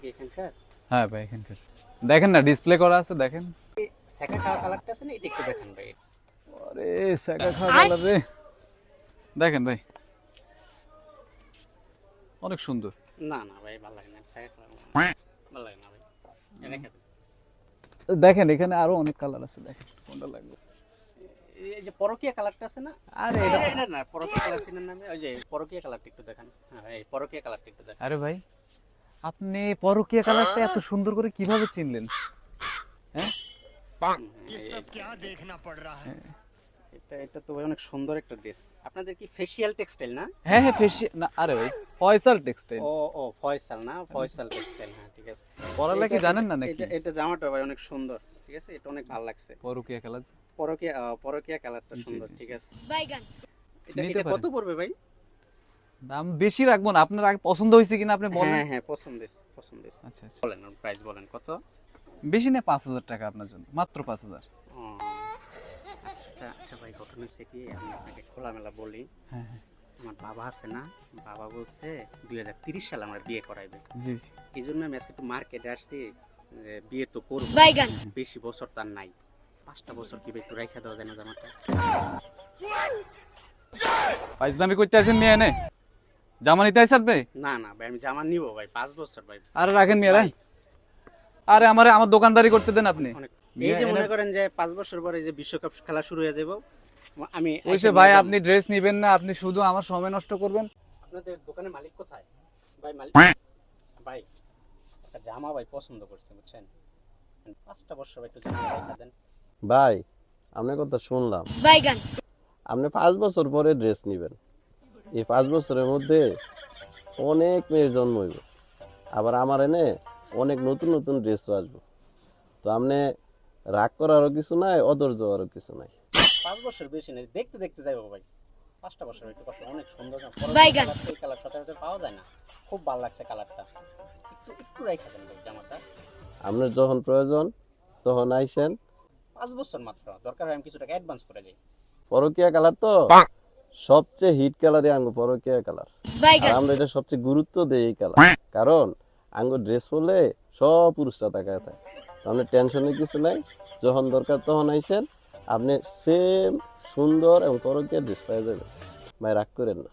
কি এখানকার? হ্যাঁ ভাই এখানকার। দেখেন না ডিসপ্লে করা আছে দেখেন। সেকা খাওয়া কালারটা আছে না এটা একটু দেখান ভাই। আরে সাকা খাওয়া কালার রে। দেখেন ভাই। অনেক সুন্দর। না না ভাই ভালো লাগে না সেকা খাওয়া ভালো লাগে না ভাই। দেখেন। এখানে আরও অনেক কালার আছে দেখেন কোনটা লাগবে। এই যে পরকিয়া কালারটা আছে না? আরে এটা এটা এটা না পরকিয়া কালার চিনেন না ওই যে পরকিয়া কালারটা একটু দেখান। হ্যাঁ এই পরকিয়া কালারটা একটু দেখান। আরে ভাই আপনি পরকীয়া কালারটা এত সুন্দর করে কীভাবে চিনলেন? হ্যাঁ? এটা এটা তো অনেক সুন্দর একটা ড্রেস। আপনাদের কি ফেশিয়াল টেক্সটাইল না? হ্যাঁ হ্যাঁ ফেশিয়াল না আরে ভাই ফয়সাল টেক্সটাইল ও ও ফয়সাল না? ফয়সাল টেক্সটাইল হ্যাঁ ঠিক আছে। পরালে কি জানেন না নাকি? এটা জামাটা ভাই অনেক সুন্দর ঠিক আছে? এটা অনেক ভালো লাগছে। পরকীয়া কালার? পরকীয়া পরকীয়া কালারটা সুন্দর ঠিক আছে। বাইগান। এটা কত পড়বে ভাই? দাম বেশি রাখব না। আপনার আগে পছন্দ হয়েছে কিনা আপনি বলেন? হ্যাঁ হ্যাঁ পছন্দ হয়েছে, পছন্দ হয়েছে। আচ্ছা আচ্ছা। বলেন প্রাইস বলেন কত? বেশি না পাঁচ হাজার টাকা আপনার জন্য মাত্র পাঁচ হাজার। আচ্ছা আচ্ছা ভাই ঘটনা হচ্ছে কি আমি আপনাকে খোলামেলা বলি। হ্যাঁ হ্যাঁ। আমার বাবা আছে না বাবা বলছে দুই হাজার তিরিশ সালে আমার বিয়ে করাইবে। জি জি। এই জন্য আমি আজকে একটু মার্কেটে আসছি যে বিয়ে তো করব। বেশি বছর তার নাই। পাঁচটা বছর কি একটু রাইখা দেওয়া যায় না জামাটা? পাইজদামি করতে আছেন মেয়ে এনে। জামা নিতে আইসেন আপনি না না ভাই আমি জামা নিবো ভাই পাঁচ বছর ভাই। আরে রাখেন মেয়ে ভাই। আরে আমারে আমার দোকানদারি করতে দেন আপনি। এই যে মনে করেন যে পাঁচ বছর পরে যে বিশ্বকাপ খেলা শুরু হয়ে যাব আমি ওইসে ভাই আপনি ড্রেস নিবেন না আপনি শুধু আমার সময় নষ্ট করবেন। আপনাদের দোকানের মালিক কোথায়? ভাই মালিক ভাই একটা জামা ভাই পছন্দ করছে বুঝছেন? পাঁচটা বছর ভাই একটু জামা দেন। ভাই আপনার কথা শুনলাম। বাইগান আপনি পাঁচ বছর পরে ড্রেস নেবেন। এই পাঁচ বছরের মধ্যে অনেক মেয়ের জন্ম হইব। আবার আমার এনে অনেক নতুন নতুন ড্রেসও আসব। তো আপনি রাগ করারও কিছু নাই অধৈর্য হওয়ারও কিছু নাই। পাঁচ বছর বেশি নেই দেখতে দেখতে যাব ভাই। পাঁচটা বছর একটু কষ্ট অনেক সুন্দর এই কালার সচরাচর পাওয়া যায় না। খুব ভালো লাগছে কালারটা একটু একটু রাইখা দেন ভাই জামাটা। আপনার যখন প্রয়োজন তখন আইসেন। পাঁচ বছর মাত্র দরকার হয় আমি কিছু টাকা অ্যাডভান্স করে যাই পরকিয়া কালার তো? সবচেয়ে হিট কালারই আঙ্গ পরকিয়া কালার আর আমরা এটা সবচেয়ে গুরুত্ব দেই এই কালার কারণ আঙ্গুর ড্রেস পরলে সব পুরুষরা তাকায় থাকে। আপনি টেনশনের কিছু নাই। যখন দরকার তখন আইসেন আপনি সেম সুন্দর এবং পরকিয়া ড্রেস পাই যাবেন। ভাই রাগ করেন না।